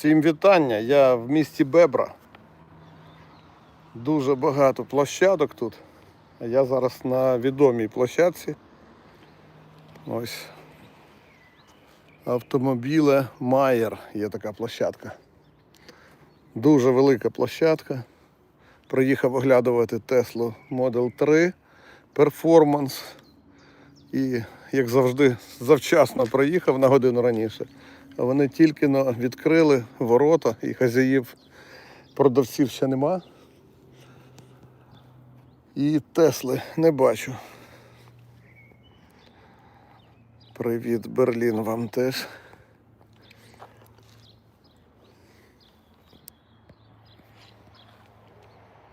Всім вітання. Я в місті Бебра. Дуже багато площадок тут. Я зараз на відомій площадці. Ось. Автомобіле Майер є така площадка. Дуже велика площадка. Приїхав оглядувати Теслу Model 3 Performance. І, як завжди, завчасно приїхав на годину раніше. Вони тільки відкрили ворота і хазяїв продавців ще нема. І Тесли не бачу. Привіт, Берлін, вам теж.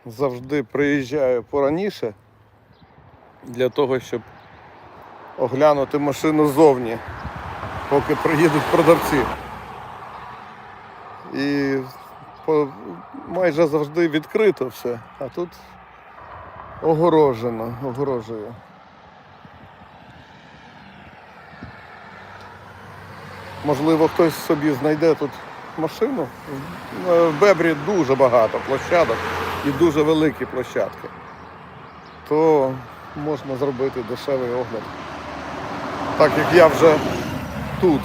Завжди приїжджаю пораніше для того, щоб оглянути машину ззовні, поки приїдуть продавці. І по, майже завжди відкрито все, а тут огорожено, огорожує. Можливо, хтось собі знайде тут машину. В- В Бебрі дуже багато площадок і дуже великі площадки. То можна зробити дешевий огляд. Так як я вже тут.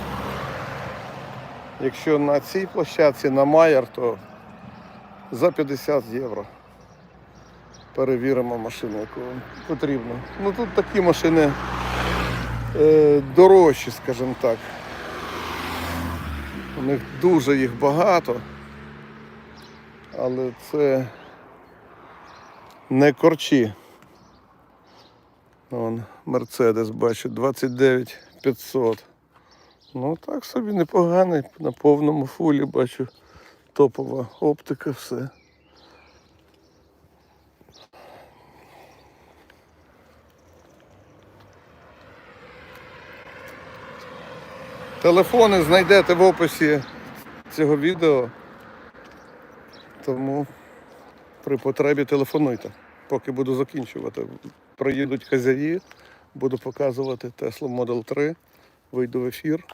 Якщо на цій площадці на Майер, то за 50 євро перевіримо машину, яку потрібно. Ну тут такі машини е, дорожчі, скажімо так. У них дуже їх багато, але це не корчі. Вон, Мерседес бачу, 29 500. Ну так собі непоганий, на повному фулі бачу топова оптика, все. Телефони знайдете в описі цього відео. Тому при потребі телефонуйте. Поки буду закінчувати. Приїдуть хазяї, буду показувати Tesla Model 3, вийду в ефір.